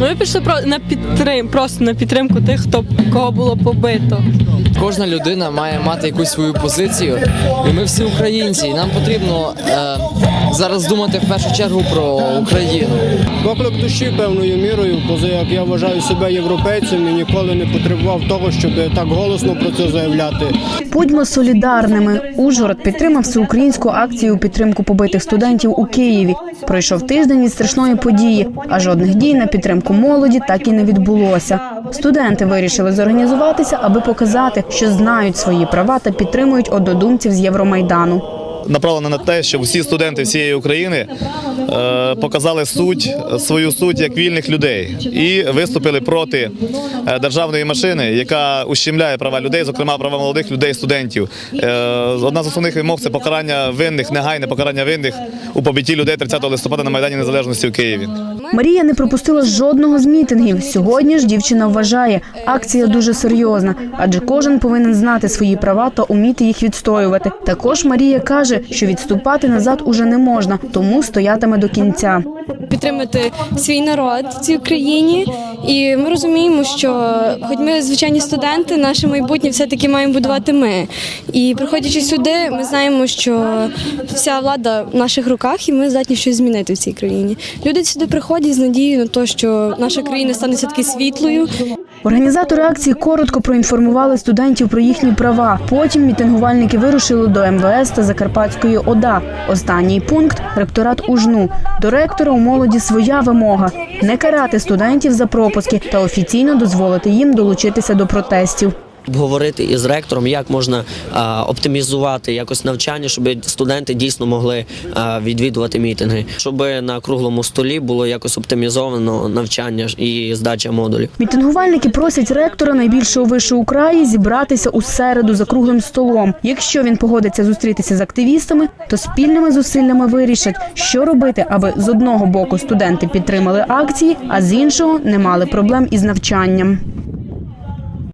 Ми пішли на підтрим, просто на підтримку тих, хто кого було побито. Кожна людина має мати якусь свою позицію, і ми всі українці. І нам потрібно е, зараз думати в першу чергу про Україну. Поклик душі певною мірою, поза як я вважаю себе європейцем і ніколи не потребував того, щоб так голосно про це заявляти. Будьмо солідарними. Ужгород підтримав всеукраїнську акцію у підтримку побитих студентів у Києві. Пройшов тиждень від страшної події, а жодних дій на підтримку молоді так і не відбулося. Студенти вирішили зорганізуватися, аби показати, що знають свої права та підтримують однодумців з Євромайдану. Направлена на те, щоб всі студенти всієї України е, показали суть свою суть як вільних людей і виступили проти е, державної машини, яка ущемляє права людей, зокрема права молодих людей, студентів. Е, Одна з основних вимог це покарання винних, негайне покарання винних у побитті людей 30 листопада на майдані Незалежності в Києві. Марія не пропустила жодного з мітингів. Сьогодні ж дівчина вважає, акція дуже серйозна, адже кожен повинен знати свої права та уміти їх відстоювати. Також Марія каже, що відступати назад уже не можна, тому стоятиме до кінця. підтримати свій народ в цій країні. І ми розуміємо, що хоч ми звичайні студенти, наше майбутнє все-таки маємо будувати ми. І приходячи сюди, ми знаємо, що вся влада в наших руках, і ми здатні щось змінити в цій країні. Люди сюди приходять з надією на те, що наша країна стане все-таки світлою. Організатори акції коротко проінформували студентів про їхні права. Потім мітингувальники вирушили до МВС та Закарпатської ОДА. Останній пункт ректорат УЖНУ. До ректора у молоді своя вимога не карати студентів за пропуски та офіційно дозволити їм долучитися до протестів. Обговорити із ректором, як можна а, оптимізувати якось навчання, щоб студенти дійсно могли а, відвідувати мітинги, щоб на круглому столі було якось оптимізовано навчання і здача модулів. Мітингувальники просять ректора найбільшого вишу краї зібратися у середу за круглим столом. Якщо він погодиться зустрітися з активістами, то спільними зусиллями вирішать, що робити, аби з одного боку студенти підтримали акції, а з іншого не мали проблем із навчанням.